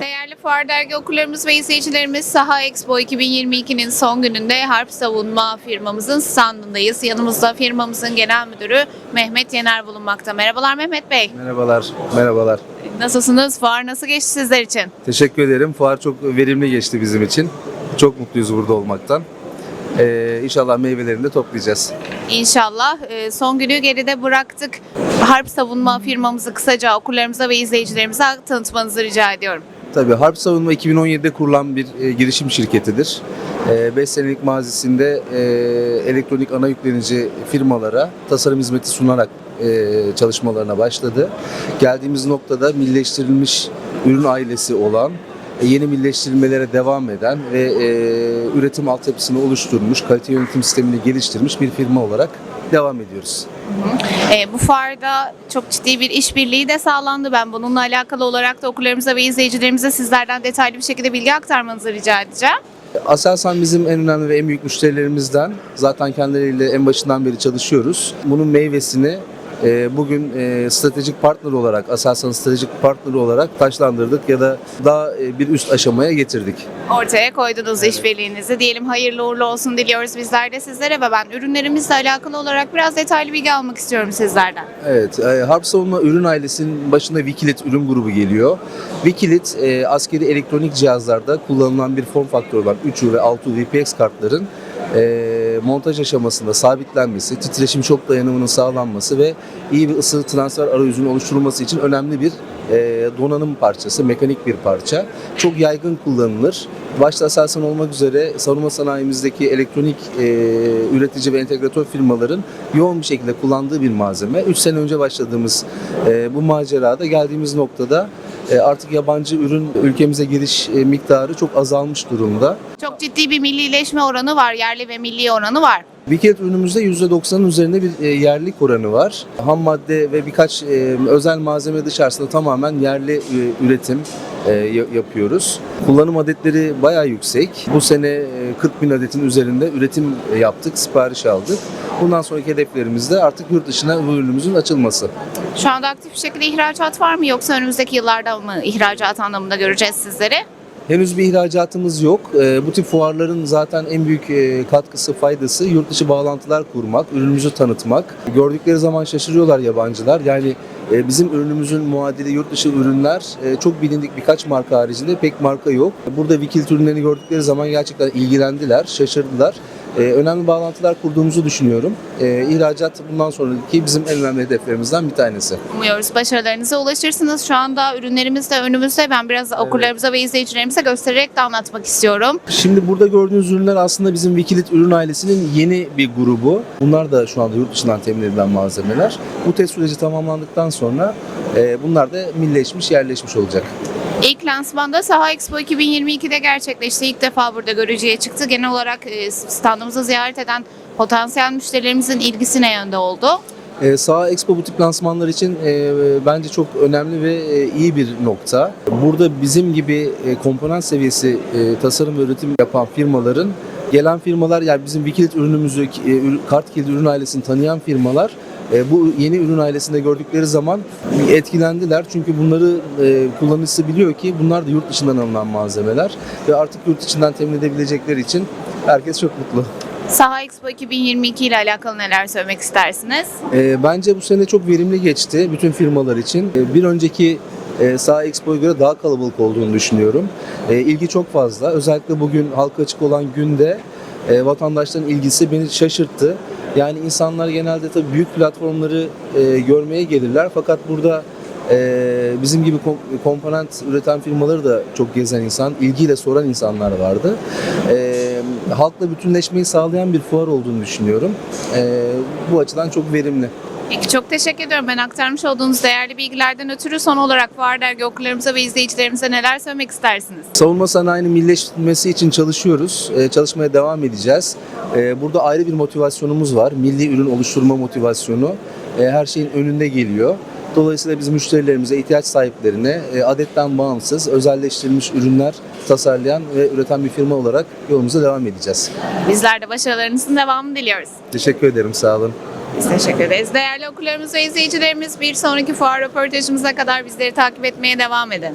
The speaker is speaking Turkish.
Değerli Fuar Dergi okurlarımız ve izleyicilerimiz Saha Expo 2022'nin son gününde Harp Savunma firmamızın standındayız. Yanımızda firmamızın genel müdürü Mehmet Yener bulunmakta. Merhabalar Mehmet Bey. Merhabalar, merhabalar. Nasılsınız? Fuar nasıl geçti sizler için? Teşekkür ederim. Fuar çok verimli geçti bizim için. Çok mutluyuz burada olmaktan. Ee, inşallah meyvelerini de toplayacağız. İnşallah e, son günü geride bıraktık. Harp Savunma firmamızı kısaca okurlarımıza ve izleyicilerimize tanıtmanızı rica ediyorum. Tabii Harp Savunma 2017'de kurulan bir e, girişim şirketidir. 5 senelik mazisinde e, elektronik ana yüklenici firmalara tasarım hizmeti sunarak e, çalışmalarına başladı. Geldiğimiz noktada millileştirilmiş ürün ailesi olan, e, yeni millileştirilmelere devam eden ve e, üretim altyapısını oluşturmuş, kalite yönetim sistemini geliştirmiş bir firma olarak devam ediyoruz. E, bu fuarda çok ciddi bir işbirliği de sağlandı. Ben bununla alakalı olarak da okurlarımıza ve izleyicilerimize sizlerden detaylı bir şekilde bilgi aktarmanızı rica edeceğim. Aselsan bizim en önemli ve en büyük müşterilerimizden. Zaten kendileriyle en başından beri çalışıyoruz. Bunun meyvesini e, bugün e, stratejik partner olarak, Aselsan stratejik partner olarak taşlandırdık ya da daha e, bir üst aşamaya getirdik. Ortaya koydunuz işbirliğinizi. Diyelim hayırlı uğurlu olsun diliyoruz bizler de sizlere ve ben ürünlerimizle alakalı olarak biraz detaylı bilgi almak istiyorum sizlerden. Evet, e, Harp Savunma ürün ailesinin başında Wikilit ürün grubu geliyor. Wikilit e, askeri elektronik cihazlarda kullanılan bir form faktörü olan 3U ve 6U VPX kartların e, montaj aşamasında sabitlenmesi, titreşim şok dayanımının sağlanması ve iyi bir ısı transfer arayüzünün oluşturulması için önemli bir e, donanım parçası, mekanik bir parça. Çok yaygın kullanılır. Başta Aselsan olmak üzere savunma sanayimizdeki elektronik e, üretici ve entegratör firmaların yoğun bir şekilde kullandığı bir malzeme. 3 sene önce başladığımız e, bu macerada geldiğimiz noktada artık yabancı ürün ülkemize giriş e, miktarı çok azalmış durumda. Çok ciddi bir millileşme oranı var, yerli ve milli oranı var. Wikilet ürünümüzde %90'ın üzerinde bir e, yerlilik oranı var. Ham madde ve birkaç e, özel malzeme dışarısında tamamen yerli e, üretim ya- yapıyoruz. Kullanım adetleri bayağı yüksek. Bu sene e, 40 bin adetin üzerinde üretim yaptık, sipariş aldık. Bundan sonraki hedeflerimiz de artık yurt dışına bu ürünümüzün açılması. Şu anda aktif bir şekilde ihracat var mı yoksa önümüzdeki yıllarda mı ihracat anlamında göreceğiz sizleri? Henüz bir ihracatımız yok. Ee, Bu tip fuarların zaten en büyük e, katkısı, faydası yurt dışı bağlantılar kurmak, ürünümüzü tanıtmak. Gördükleri zaman şaşırıyorlar yabancılar. Yani e, bizim ürünümüzün muadili yurt dışı ürünler e, çok bilindik birkaç marka haricinde pek marka yok. Burada Wikilt ürünlerini gördükleri zaman gerçekten ilgilendiler, şaşırdılar. E, Önemli bağlantılar kurduğumuzu düşünüyorum. E, İhracat bundan sonraki bizim en önemli hedeflerimizden bir tanesi. Umuyoruz başarılarınıza ulaşırsınız. Şu anda ürünlerimiz de önümüzde. Ben biraz okurlarımıza ve izleyicilerimize göstererek de anlatmak istiyorum. Şimdi burada gördüğünüz ürünler aslında bizim Wikilit ürün ailesinin yeni bir grubu. Bunlar da şu anda yurt dışından temin edilen malzemeler. Bu test süreci tamamlandıktan sonra e, bunlar da millileşmiş, yerleşmiş olacak. İlk lansmanda Saha Expo 2022'de gerçekleşti. İlk defa burada görücüye çıktı. Genel olarak e, standımızı ziyaret eden potansiyel müşterilerimizin ilgisi ne yönde oldu? E, Saha Expo bu tip lansmanlar için e, bence çok önemli ve e, iyi bir nokta. Burada bizim gibi e, komponent seviyesi e, tasarım ve üretim yapan firmaların gelen firmalar yani bizim Wikilit ürünümüzü, e, kart kilidi ürün ailesini tanıyan firmalar e, bu yeni ürün ailesinde gördükleri zaman etkilendiler. Çünkü bunları e, kullanıcısı biliyor ki bunlar da yurt dışından alınan malzemeler ve artık yurt içinden temin edebilecekleri için herkes çok mutlu. Saha Expo 2022 ile alakalı neler söylemek istersiniz? E, bence bu sene çok verimli geçti bütün firmalar için. E, bir önceki e, Saha Expo'ya göre daha kalabalık olduğunu düşünüyorum. E, ilgi çok fazla. Özellikle bugün halka açık olan günde e, vatandaşların ilgisi beni şaşırttı. Yani insanlar genelde tabii büyük platformları e, görmeye gelirler fakat burada e, bizim gibi kom- komponent üreten firmaları da çok gezen insan, ilgiyle soran insanlar vardı. E, halkla bütünleşmeyi sağlayan bir fuar olduğunu düşünüyorum. E, bu açıdan çok verimli. Peki çok teşekkür ediyorum. Ben aktarmış olduğunuz değerli bilgilerden ötürü son olarak Fuar Dergi okurlarımıza ve izleyicilerimize neler söylemek istersiniz? Savunma sanayinin millileştirilmesi için çalışıyoruz. Ee, çalışmaya devam edeceğiz. Ee, burada ayrı bir motivasyonumuz var. Milli ürün oluşturma motivasyonu. Ee, her şeyin önünde geliyor. Dolayısıyla biz müşterilerimize, ihtiyaç sahiplerine e, adetten bağımsız, özelleştirilmiş ürünler tasarlayan ve üreten bir firma olarak yolumuza devam edeceğiz. Bizler de başarılarınızın devamını diliyoruz. Teşekkür ederim, sağ olun. Biz teşekkür ederiz. Değerli okurlarımız ve izleyicilerimiz bir sonraki fuar röportajımıza kadar bizleri takip etmeye devam edin.